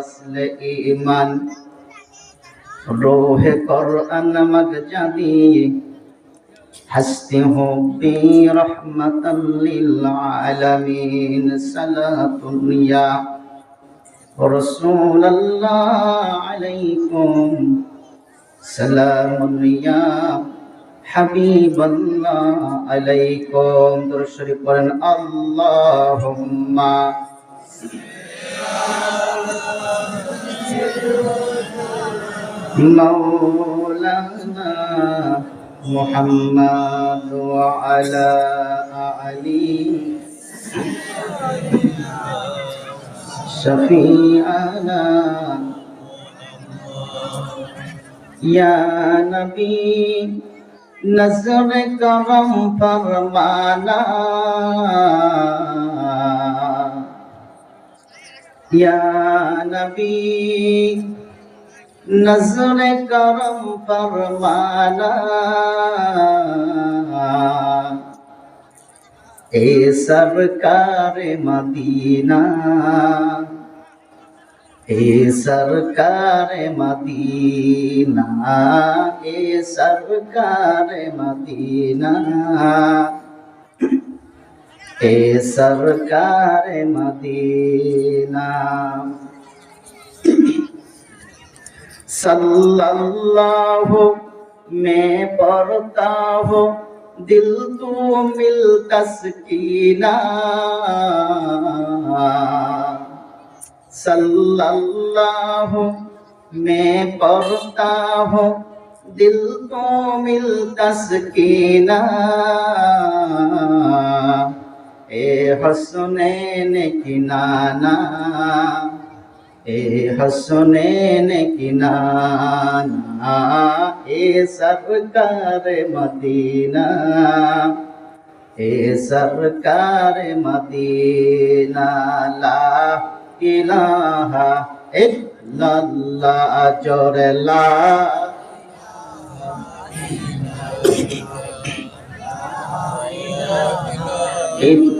وصل ایمان روح قرآن مجدی حسن حبی رحمت للعالمین صلاة یا رسول اللہ علیکم سلام یا হাবিবাল্লাহ আলাইকুম দরুদ শরীফ পড়েন আল্লাহুম্মা مولانا محمد وعلى علي شفيعنا يا نبي نظر کرم فرمانا یا نبی نظر کرم فرمانا اے سرکار مدینہ اے سرکار مدینہ اے سرکار مدینہ এ সরকার মদিনা सल्लल्लाहु मैं पढ़ता हूँ दिल तू मिल तस्कीना सल्लल्लाहु मैं पढ़ता हूँ दिल को मिल तस्कीना হসনে নাকি নানা, এ হসনে নাকি নানা, এ সরকার মদিনা, এ সরকার মদিনা, লা ইলাহা ইল্লাল্লাহ, জোরে লা ইলাহা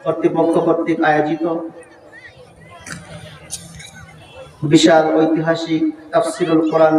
কর্তৃপক্ষ কর্তৃক আয়োজিত বিশাল ঐতিহাসিক তাফসিরুল কোরআন